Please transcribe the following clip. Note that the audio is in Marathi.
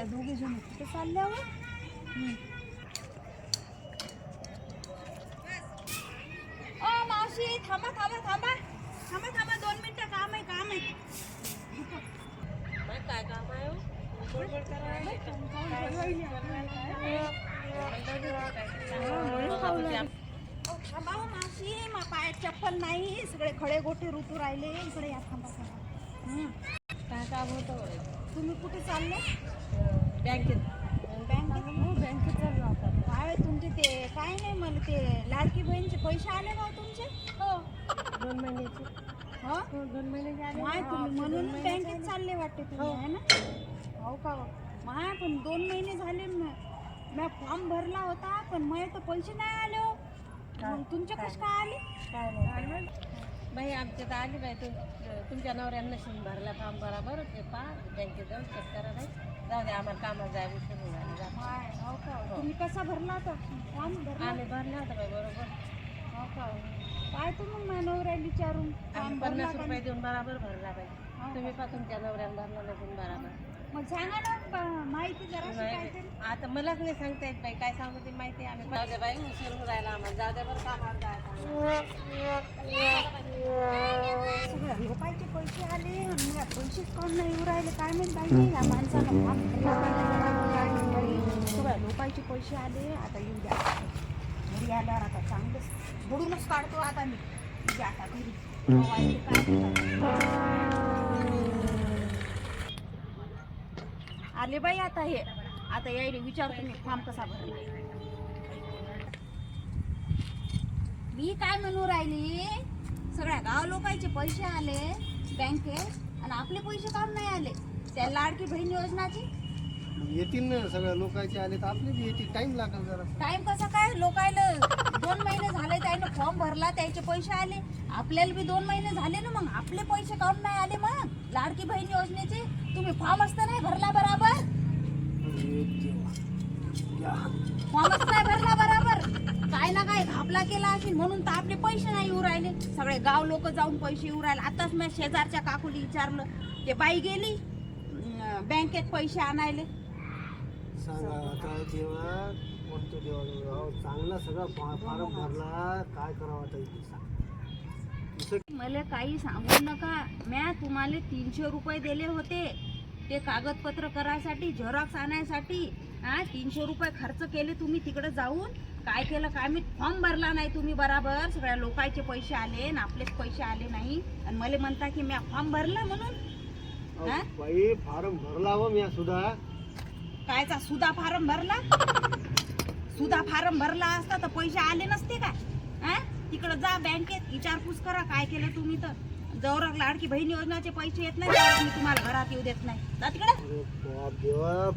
त्या दोघी जण कुठे चालल्यावर. ओ मावशी थांबा थांबा थांबा. थांबा थांबा दोन मिनिटं काम आहे काम आहे. काय काम आहे हो? थांबा हो मावशी. मा पायात चप्पल नाही. सगळे खडे गोटे ऋतू राहिले. इकडे या थांबा थांबा. हं. काय काम होतं तुम्ही कुठे चालले? बँकेत. बँकेत हो बँकेत चाललो आपण काय तुमचे ते काय नाही मला ते लाडकी बहीणचे पैसे आले का हो तुमचे? हो. दोन महिन्याची. हो? हो दोन महिन्याची आले. माय तुम्ही म्हणून बँकेत चालले वाटते तुम्ही आहे ना? हो का माय पण दोन महिने झाले मी फॉर्म भरला होता पण मग तर पैसे नाही आले हो. तुमचे कसे काय? आले? काय नाही बाई आमच्या तर आली बाई तुम तुमच्या नवऱ्यांना शिन भरला फॉर्म बरोबर ते पा बँकेत जाऊन चेक करा बाई. जाऊ दे आम्हाला कामाला जाय उशीर होऊन राहिला. जा. हो का? तुम्ही कसा भरला होता? फॉर्म भरला? आम्ही भरला होता बाई बरोबर. हो का? काय तुम्ही मानवरायला विचारून फॉर्म आम्ही भरला पन्नास का रुपये देऊन बराबर भरला बाई. हो तुम्ही पा तुमच्या नवऱ्याला भरला बराबर मग सांगा ना माहिती जरा काहीतरी. आता मलाच नाही सांगता येत बाई काय सांगू ते माहिती आहे. आम्ही. जाऊ दे बाई उशीर होऊन राहिला आम्हाला. जाऊ दे बरं कामावर जायचं सगळ्या लोकांचे पैसे आले आणि या पैसेच कोण नाही येऊ राहिले. काय माहीत बाई या माणसाला सगळ्या लोकांचे पैसे आले आता येऊ द्या. घरी आल्यावर आता चांगलंच बुडूनच काढतो आता मी. उद्या आता घरी. काय आले बाई आता हे. आता यायले विचारतो मी फॉर्म कसा भरला मी काय म्हणू राहिली? सगळ्या गाव लोकांचे पैसे आले बँकेत आणि आपले पैसे काम नाही आले? त्या लाडकी बहीण योजनाची? येतील ना सगळ्या लोकांचे आले तर आपले बी येतील. टाइम लागेल जरा. टाइम कसा काय? लोकायला दोन महिने झाले त्याने फॉर्म भरला त्याचे पैसे आले. आपल्याला बी दोन महिने झाले ना मग. आपले पैसे काऊन नाही आले मग? लाडकी बहीण योजनेचे तुम्ही फॉर्म असता नाही भरला बराबर? फॉर्म असता नाही भरला बराबर. काय ना काय घापला केला असेल म्हणून तर आपले पैसे नाही येऊ राहिले. सगळे गाव लोक जाऊन पैसे येऊ राहिले. आताच मी शेजारच्या काकुली विचारलं. ते बाई गेली. बँकेत पैसे आणायले. सांगा आता देवा कोणतो देवा चांगला सगळा फॉर्म भरला. काय करावं आता सांग. मला काही सांगू नका. म्या तुम्हाला तीनशे रुपये दिले होते. ते कागदपत्र करायसाठी झेरॉक्स आणायसाठी. हा तीनशे रुपये खर्च केले तुम्ही तिकडे जाऊन. काय केलं काय मी फॉर्म भरला नाही तुम्ही बराबर. सगळ्या लोकांचे पैसे आले आणि आपलेच पैसे आले नाही. आणि मला म्हणता की मी फॉर्म भरला म्हणून. हा? बाई फॉर्म भरला हो मी सुद्धा. कायचा सुधा फारम भरला? सुधा फारम भरला असता तर पैसे आले नसते काय हा? तिकडं जा बँकेत विचारपूस करा काय केलं तुम्ही तर. जवळ लाडकी बहीण योजनाचे पैसे येत नाही मी तुम्हाला घरात येऊ देत नाही. जा बाप देवा.